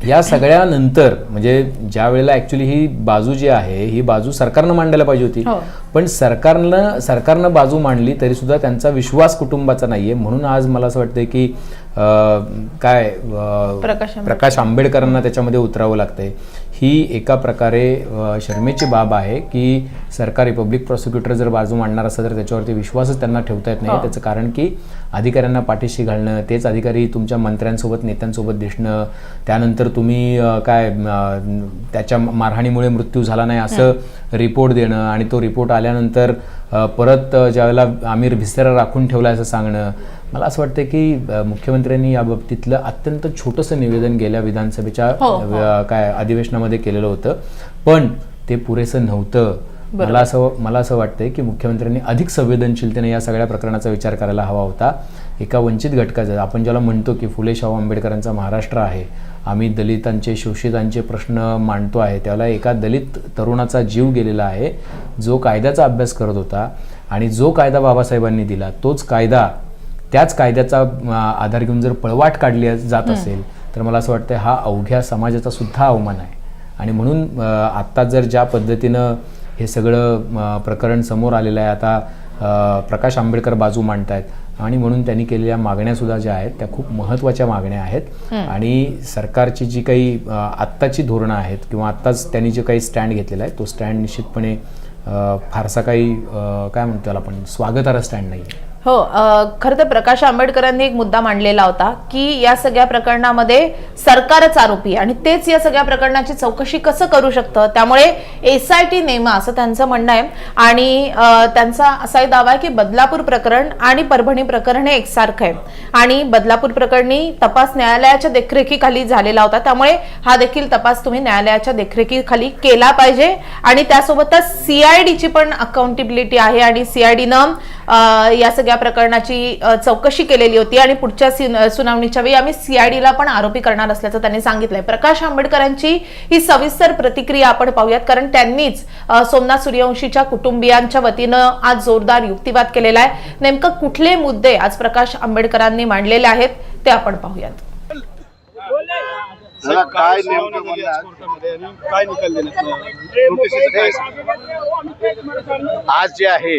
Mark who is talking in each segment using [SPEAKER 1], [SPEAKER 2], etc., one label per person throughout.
[SPEAKER 1] या सगळ्यानंतर म्हणजे ज्या वेळेला ऍक्च्युली ही बाजू जी आहे ही बाजू सरकारनं मांडायला पाहिजे होती
[SPEAKER 2] हो.
[SPEAKER 1] पण सरकारनं सरकारनं बाजू मांडली तरी सुद्धा त्यांचा विश्वास कुटुंबाचा नाहीये म्हणून आज मला असं वाटतंय की अं, काय अं,
[SPEAKER 2] प्रकाश आंबेडकर.
[SPEAKER 1] प्रकाश आंबेडकरांना त्याच्यामध्ये उतरावं लागतंय ही एका प्रकारे शरमेची बाब आहे की सरकारी पब्लिक प्रॉसिक्युटर जर बाजू मांडणार असेल तर त्याच्यावरती विश्वासच त्यांना ठेवता येत नाही
[SPEAKER 2] हो.
[SPEAKER 1] त्याचं कारण की अधिकाऱ्यांना पाठीशी घालणं तेच अधिकारी तुमच्या मंत्र्यांसोबत नेत्यांसोबत दिसणं त्यानंतर तुम्ही काय त्याच्या मारहाणीमुळे मृत्यू झाला नाही असं रिपोर्ट देणं आणि तो रिपोर्ट आल्यानंतर परत ज्यावेळेला आमिर भिसेरा राखून ठेवला असं सांगणं मला असं वाटतं की मुख्यमंत्र्यांनी या बाबतीतलं अत्यंत छोटंसं निवेदन गेल्या विधानसभेच्या
[SPEAKER 2] हो, हो.
[SPEAKER 1] काय अधिवेशनामध्ये केलेलं होतं. पण ते पुरेसं नव्हतं. मला असं मला असं वाटतंय की मुख्यमंत्र्यांनी अधिक संवेदनशीलतेने या सगळ्या प्रकरणाचा विचार करायला हवा होता. एका वंचित घटकाचा आपण ज्याला म्हणतो की फुले शाहू आंबेडकरांचा महाराष्ट्र आहे आम्ही दलितांचे शोषितांचे प्रश्न मांडतो आहे त्याला एका दलित तरुणाचा जीव गेलेला आहे जो कायद्याचा अभ्यास करत होता आणि जो कायदा बाबासाहेबांनी दिला तोच कायदा त्याच कायद्याचा आधार घेऊन जर पळवाट काढली जात असेल तर मला असं वाटतं हा अवघ्या समाजाचा सुद्धा अवमान आहे. आणि म्हणून आत्ता जर ज्या पद्धतीनं हे सगळं प्रकरण समोर आलेलं आहे आता प्रकाश आंबेडकर बाजू मांडतायत आणि म्हणून त्यांनी केलेल्या मागण्या सुद्धा ज्या आहेत त्या खूप महत्त्वाच्या मागण्या आहेत. आणि सरकारची जी काही आत्ताची धोरणं आहेत किंवा आत्ताच त्यांनी जे काही स्टँड घेतलेला आहे तो स्टँड निश्चितपणे फारसा काही काय म्हणतो त्याला आपण स्वागतार्ह स्टँड नाही आहे
[SPEAKER 2] हो खर खरं तर प्रकाश आंबेडकरांनी एक मुद्दा मांडलेला होता की या सगळ्या प्रकरणामध्ये सरकारच आरोपी आहे आणि तेच या सगळ्या प्रकरणाची चौकशी कसं करू शकतं? त्यामुळे एस आय टी नेमा असं त्यांचं म्हणणं आहे. आणि त्यांचा असाही दावा आहे की बदलापूर प्रकरण आणि परभणी प्रकरण हे एकसारखं आहे. आणि बदलापूर प्रकरणी तपास न्यायालयाच्या देखरेखीखाली झालेला होता. त्यामुळे हा देखील तपास तुम्ही न्यायालयाच्या देखरेखीखाली केला पाहिजे. आणि त्यासोबतच सीआयडीची पण अकाउंटेबिलिटी आहे आणि सीआयडीनं या सगळ्या प्रकरणाची चौकशी केलेली होती आणि पुढच्या सिन- सुनावणीच्या वेळी आम्ही सीआयडीला पण आरोपी करणार असल्याचं त्यांनी सांगितलंय. प्रकाश आंबेडकरांची ही सविस्तर प्रतिक्रिया आपण पाहूयात कारण त्यांनीच सोमनाथ सूर्यवंशीच्या कुटुंबियांच्या वतीनं आज जोरदार युक्तिवाद केलेला आहे. नेमकं कुठले मुद्दे आज प्रकाश आंबेडकरांनी मांडलेले आहेत ते आपण पाहूयात.
[SPEAKER 3] काय
[SPEAKER 4] काय निकाल?
[SPEAKER 3] आज जे आहे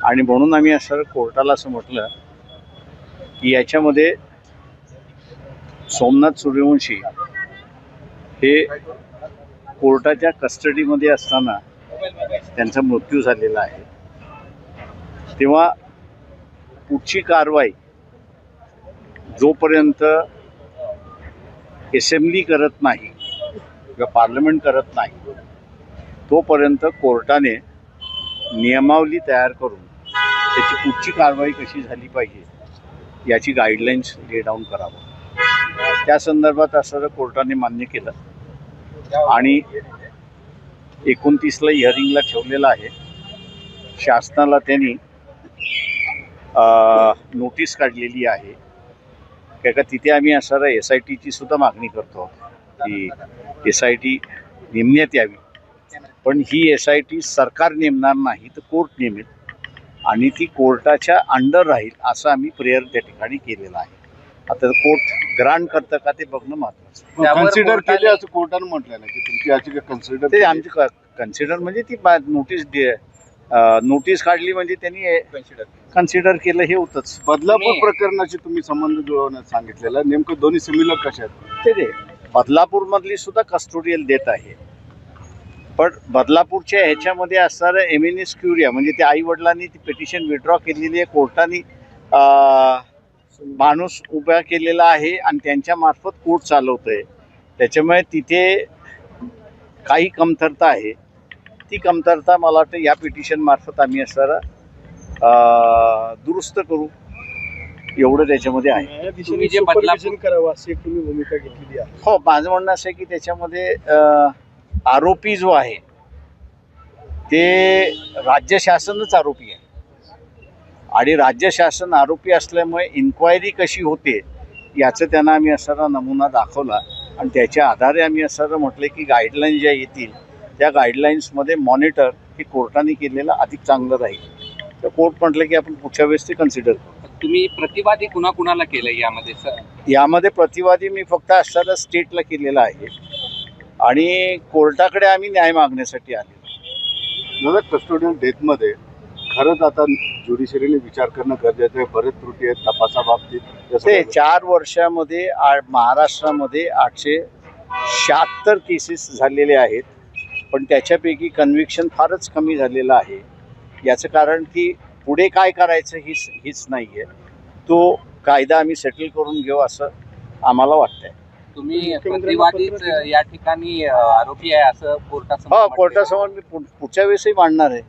[SPEAKER 3] आणि म्हणून आम्ही असं कोर्टाला असं म्हटलं की याच्यामध्ये सोमनाथ सूर्यवंशी हे कोर्टाच्या कस्टडीमध्ये असताना त्यांचा मृत्यू झालेला आहे. तेव्हा पुढची कारवाई जोपर्यंत असेंब्ली करत नाही किंवा पार्लमेंट करत नाही तोपर्यंत कोर्टाने नियमावली तयार करून त्याची पुढची कारवाई कशी झाली पाहिजे याची गाईडलाईन्स ले डाऊन करावं. त्या संदर्भात असं कोर्टाने मान्य केलं आणि एकोणतीसला हिअरिंगला ठेवलेलं आहे शासनाला त्यांनी नोटीस काढलेली आहे. काय का तिथे आम्ही असं एस आय टीची सुद्धा मागणी करतो की एस आय टी नेमण्यात यावी. पण ही एस आय टी सरकार नेमणार नाही तर कोर्ट नेमेल. आणि ती कोर्टाच्या अंडर राहील असं आम्ही प्रेयर त्या ठिकाणी केलेलं आहे. आता कोर्ट ग्रांट करतं का ते बघणं महत्वाचं आहे.
[SPEAKER 4] कन्सिडर केले असं कोर्टानं म्हटलं ना की तुमची याचिका कन्सिडर
[SPEAKER 3] ते आमची कन्सिडर म्हणजे ती नोटीस नोटीस काढली म्हणजे त्यांनी कन्सिडर केलं. हे होतंच.
[SPEAKER 4] बदलापूर प्रकरणाशी तुम्ही संबंध जुळवण्यात सांगितलेला नेमकं दोन्ही सिमिलर कशा आहेत?
[SPEAKER 3] ते ते बदलापूरमधली सुद्धा कस्टोडियल देत आहे. पण बदलापूरच्या ह्याच्यामध्ये असणारं एम एन एस क्युरिया म्हणजे त्या आई वडिलांनी ती पिटिशन विड्रॉ केलेली आहे. कोर्टाने अं, माणूस उभा केलेला आहे आणि त्यांच्या मार्फत कोर्ट चालवतोय. त्याच्यामुळे तिथे काही कमतरता आहे. ती कमतरता मला वाटतं या पिटिशन मार्फत आम्ही असणारा अं, दुरुस्त करू. एवढं त्याच्यामध्ये आहे.
[SPEAKER 5] तुम्ही जे
[SPEAKER 4] करावं अशी तुम्ही भूमिका घेतलेली आहे.
[SPEAKER 3] हो माझं म्हणणं असं आहे की त्याच्यामध्ये अं, आरोपी जो आहे ते राज्य शासनच आरोपी आहे. आणि राज्य शासन आरोपी असल्यामुळे इन्क्वायरी कशी होते याचं त्यांना आम्ही असारा नमुना दाखवला. आणि त्याच्या आधारे आम्ही असं म्हटलं की गाईडलाईन ज्या येतील त्या गाईडलाईन्समध्ये मॉनिटर हे कोर्टाने केलेलं अधिक चांगलं राहील. तर कोर्ट म्हटलं की आपण पुढच्या वेळेस ते कन्सिडर करू.
[SPEAKER 5] तुम्ही प्रतिवादी कुणा कुणाला केलं यामध्ये सर?
[SPEAKER 3] यामध्ये प्रतिवादी मी फक्त असताना स्टेटला केलेला आहे. आणि कोर्टाकडे आम्ही न्याय मागण्यासाठी आलेलो.
[SPEAKER 6] दादा कस्टोडियल डेथमध्ये खरंच आता ज्युडिशरीने विचार करणं गरजेचं आहे. बरेच त्रुटी आहेत तपासाबाबतीत
[SPEAKER 3] ते चार वर्षामध्ये आ- महाराष्ट्रामध्ये आठशे शहात्तर केसेस झालेले आहेत. पण त्याच्यापैकी कन्व्हिक्शन फारच कमी झालेलं आहे. याचं कारण की पुढे काय करायचं हीच हीच नाही आहे तो कायदा आम्ही सेटल करून घेऊ असं आम्हाला वाटतंय.
[SPEAKER 5] तुम्ही प्रतिवादीच या ठिकाणी आरोपी आहे असं कोर्टासमोर
[SPEAKER 3] हो. कोर्टासमोर मी पुढ- पुढच्या वेळेसही मांडणार आहे.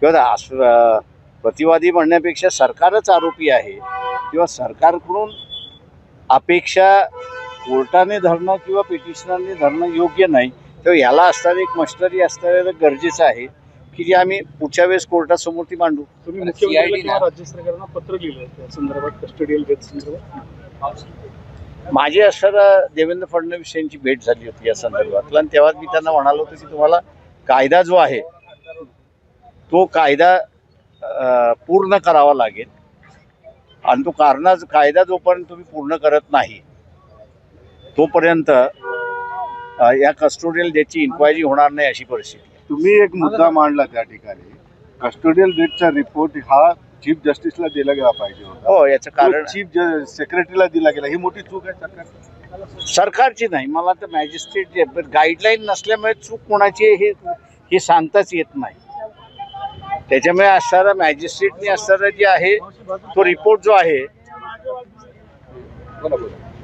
[SPEAKER 3] किंवा अं, प्रतिवादी म्हणण्यापेक्षा सरकारच आरोपी आहे किंवा सरकारकडून अपेक्षा कोर्टाने धरणं किंवा पिटिशनरने धरणं योग्य नाही तेव्हा याला असणारं एक मस्टरी असणारं गरजेचं आहे की जे आम्ही पुढच्या वेळेस कोर्टासमोर ती मांडू.
[SPEAKER 4] तुम्ही
[SPEAKER 5] तर
[SPEAKER 4] मुख्यमंत्र्यांना
[SPEAKER 5] CID
[SPEAKER 4] किंवा
[SPEAKER 5] ना-
[SPEAKER 4] राज्य सरकारला पत्र लिहिलं त्या संदर्भात कस्टडियल डेथ संदर्भात?
[SPEAKER 3] माझी असताना देवेंद्र फडणवीस यांची भेट झाली होती या संदर्भात आणि तेव्हा मी त्यांना म्हणालो होतो की तुम्हाला कायदा जो आहे तो कायदा पूर्ण करावा लागेल. आणि तो कारणा कायदा जोपर्यंत तुम्ही पूर्ण करत नाही तोपर्यंत या कस्टोडियल डेटची इन्क्वायरी होणार नाही अशी परिस्थिती
[SPEAKER 6] तुम्ही एक मुद्दा मांडला त्या ठिकाणी. कस्टोडियल डेटचा रिपोर्ट हा चीफ जस्टिसला दिला गेला पाहिजे
[SPEAKER 3] हो याचं कारण
[SPEAKER 6] चीफ सेक्रेटरीला दिला गेला. ही मोठी चूक आहे सरकार
[SPEAKER 3] सरकारची नाही मला तर मॅजिस्ट्रेट गाईडलाईन नसल्यामुळे चूक कोणाची हे हे सांगताच येत नाही. त्याच्यामुळे असणारा मॅजिस्ट्रेटने असणारा जे आहे तो रिपोर्ट जो आहे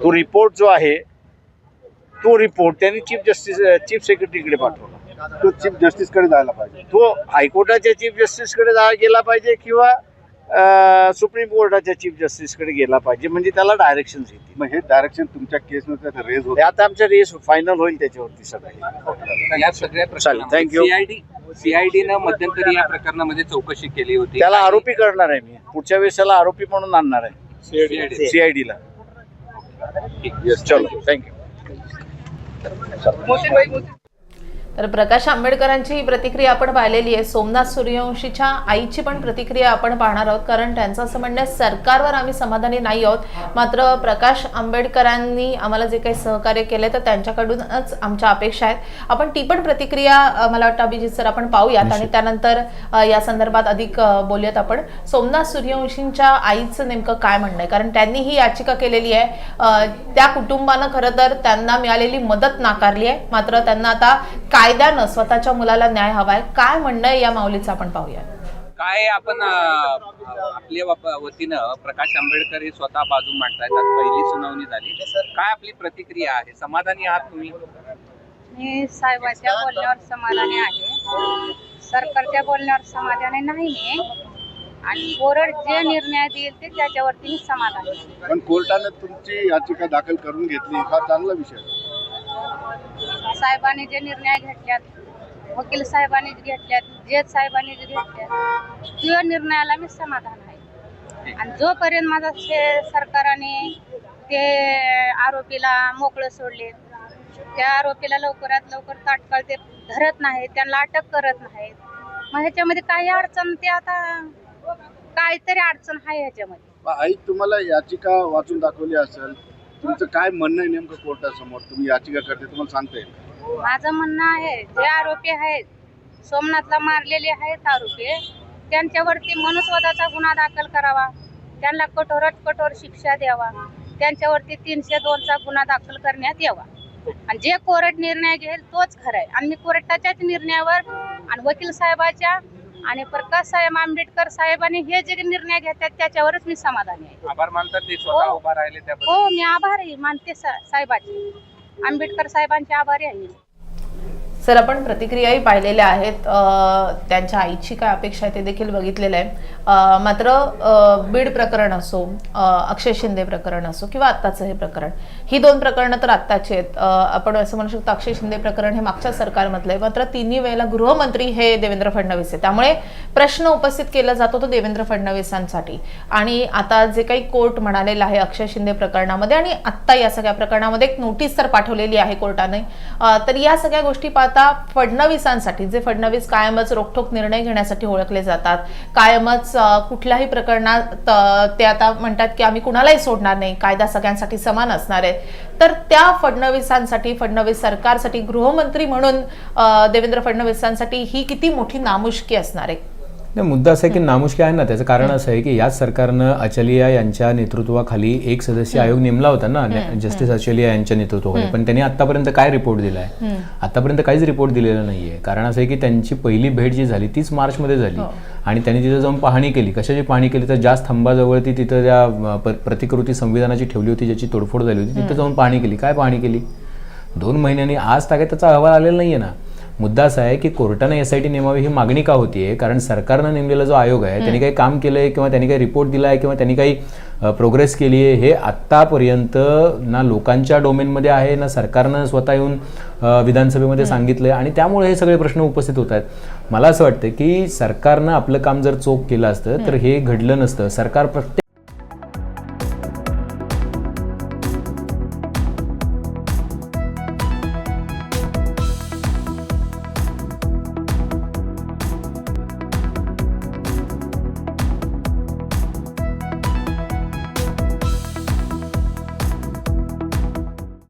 [SPEAKER 3] तो रिपोर्ट जो आहे तो रिपोर्ट त्यांनी चीफ जस्टिस चीफ सेक्रेटरीकडे पाठवला.
[SPEAKER 6] तो चीफ जस्टिसकडे जायला पाहिजे.
[SPEAKER 3] तो हायकोर्टाच्या चीफ जस्टिसकडे जा गेला पाहिजे किंवा सुप्रीम कोर्टाच्या चीफ जस्टिसकडे गेला पाहिजे म्हणजे त्याला डायरेक्शन्स येतील
[SPEAKER 6] मग हे डायरेक्शन तुमच्या केसमध्ये रेज
[SPEAKER 3] ते
[SPEAKER 6] होत
[SPEAKER 3] आता आमच्या रेस फायनल होईल त्याच्यावरती सगळं.
[SPEAKER 5] या सगळ्या
[SPEAKER 3] thank you.
[SPEAKER 5] सीआयडी सीआयडीनं मध्यंतरी या प्रकरणामध्ये चौकशी केली होती.
[SPEAKER 3] त्याला आरोपी करणार आहे मी. पुढच्या वेळेस त्याला आरोपी म्हणून आणणार आहे.
[SPEAKER 5] CID.
[SPEAKER 3] सीआयडीला. चलो. थँक्यू
[SPEAKER 2] तर प्रकाश आंबेडकरांची ही प्रतिक्रिया आपण पाहिलेली आहे. सोमनाथ सूर्यवंशीच्या आईची पण प्रतिक्रिया आपण पाहणार आहोत. कारण त्यांचं असं म्हणणं आहे सरकारवर आम्ही समाधानी नाही आहोत. मात्र प्रकाश आंबेडकरांनी आम्हाला जे काही सहकार्य केले तर त्यांच्याकडूनच आमच्या अपेक्षा आहेत. आपण ती पण प्रतिक्रिया मला वाटतं अभिजित सर आपण पाहूयात आणि त्यानंतर या संदर्भात अधिक बोलूयात आपण. सोमनाथ सूर्यवंशींच्या आईचं नेमकं काय म्हणणं आहे? कारण त्यांनी ही याचिका केलेली आहे. त्या कुटुंबानं खरं तर त्यांना मिळालेली मदत नाकारली आहे. मात्र त्यांना आता कायद्यानं स्वतःच्या मुलाला न्याय हवाय? काय म्हणणं या माऊलीचं? आपण पाहूया.
[SPEAKER 5] काय आपण आपल्या वतीनं प्रकाश आंबेडकर हे स्वतः बाजू मांडतायत. पहिली सुनावणी झाली. काय आपली प्रतिक्रिया आहे? समाधानी आहात तुम्ही?
[SPEAKER 7] मी साहेबाच्या बोलण्यावर समाधानी आहे. सरकारच्या बोलण्यावर समाधानी नाही मी. आणि कोरड जे निर्णय देईल ते त्याच्यावरती मी समाधानी आहे.
[SPEAKER 6] पण कोर्टाने तुमची याचिका दाखल करून घेतली. हा चांगला विषय आहे.
[SPEAKER 7] साहेबांनी जे निर्णय घेतल्यात वकील साहेबांनी जे घेतल्यात जज साहेबांनी जे घेतल्यात त्या निर्णयाला मी समाधान आहे. आणि जोपर्यंत माझा सरकारने ते आरोपीला मोकळं सोडले त्या आरोपीला लवकरात लवकर तात्काळ ते धरत नाहीत त्यांना अटक करत नाहीत मग ह्याच्यामध्ये काही अडचण ते आता काहीतरी अडचण आहे ह्याच्यामध्ये.
[SPEAKER 6] आई तुम्हाला याचिका वाचून दाखवली असेल तुमचं काय म्हणणं आहे नेमकं कोर्टासमोर? तुम्ही याचिका करते तुम्हाला सांगता येईल.
[SPEAKER 7] माझं म्हणणं आहे जे आरोपी आहेत सोमनाथला मारलेले आहेत आरोपी त्यांच्यावरती मनुस्वदाचा गुन्हा दाखल करावा त्यांना कठोरात कठोर शिक्षा द्यावा त्यांच्यावरती तीनशे दोनचा गुन्हा दाखल करण्यात यावा. आणि जे कोर्ट निर्णय घेईल तोच खरा आहे. आणि मी कोर्टाच्याच निर्णयावर आणि वकील साहेबाच्या आणि प्रकाश साहेब आंबेडकर साहेबांनी हे जे निर्णय घेतात त्याच्यावरच मी समाधानी आहे.
[SPEAKER 5] आभार मानतात
[SPEAKER 7] हो. हो मी आभारी मानते साहेबाचे. आंबेडकर साहेबांचे आभारी आहे
[SPEAKER 2] सर आपण प्रतिक्रियाही पाहिलेल्या आहेत. त्यांच्या आईची काय अपेक्षा आहे ते देखील बघितलेलं आहे. मात्र बीड प्रकरण असो अक्षय शिंदे प्रकरण असो किंवा आत्ताचं हे प्रकरण ही दोन प्रकरणं तर आत्ताची आहेत. आपण असं म्हणू शकतो अक्षय शिंदे प्रकरण हे मागच्या सरकारमधलं आहे. मात्र तिन्ही वेळेला गृहमंत्री हे देवेंद्र फडणवीस आहे त्यामुळे प्रश्न उपस्थित केला जातो तो देवेंद्र फडणवीसांसाठी. आणि आता जे काही कोर्ट म्हणालेलं आहे अक्षय शिंदे प्रकरणामध्ये आणि आत्ता या सगळ्या प्रकरणामध्ये एक नोटीस तर पाठवलेली आहे कोर्टाने. तर या सगळ्या गोष्टी पाहता फडणवीसांसाठी जे फडणवीस कायमच रोखठोक निर्णय घेण्यासाठी ओळखले जातात कायमच कुठल्याही प्रकरणात ते आता म्हणतात की आम्ही कुणालाही सोडणार नाही कायदा सगळ्यांसाठी समान असणार आहे. तर त्या फडणवीसांसाठी फडणवीस सरकारसाठी गृहमंत्री म्हणून देवेंद्र फडणवीसांसाठी ही किती मोठी नामुष्की असणार आहे?
[SPEAKER 1] नाही मुद्दा असा आहे की नामुष्की आहे ना त्याचं कारण असं आहे की याच सरकारनं अचलिया यांच्या नेतृत्वाखाली एक सदस्य आयोग नेमला होता ना जस्टिस अचलिया यांच्या नेतृत्वाखाली. पण त्यांनी आतापर्यंत काय रिपोर्ट दिलाय? आतापर्यंत काहीच रिपोर्ट दिलेला नाहीये. कारण असं आहे की त्यांची पहिली भेट जी झाली तीच मार्चमध्ये झाली. आणि त्यांनी तिथं जाऊन पाहणी केली. कशाची पाहणी केली? तर ज्या स्तंभाजवळ ती तिथं त्या प्रतिकृती संविधानाची ठेवली होती ज्याची तोडफोड झाली होती तिथं जाऊन पाहणी केली. काय पाहणी केली? दोन महिन्यांनी आज तागे त्याचा अहवाल आलेला नाहीये ना. मुद्दा असा आहे की कोर्टाने एस आय टी नेमावी ही मागणी का होतीये? कारण सरकारनं नेमलेला जो आयोग आहे त्यांनी काही काम केलंय किंवा त्यांनी काही रिपोर्ट दिलाय किंवा त्यांनी काही प्रोग्रेस केली आहे हे आत्तापर्यंत ना लोकांच्या डोमेनमध्ये आहे ना सरकारनं स्वतः येऊन विधानसभेमध्ये सांगितलंय आणि त्यामुळे हे सगळे प्रश्न उपस्थित होत आहेत. मला असं वाटतं की सरकारनं आपलं काम जर चोख केलं असतं तर हे घडलं नसतं. सरकार प्रत्येक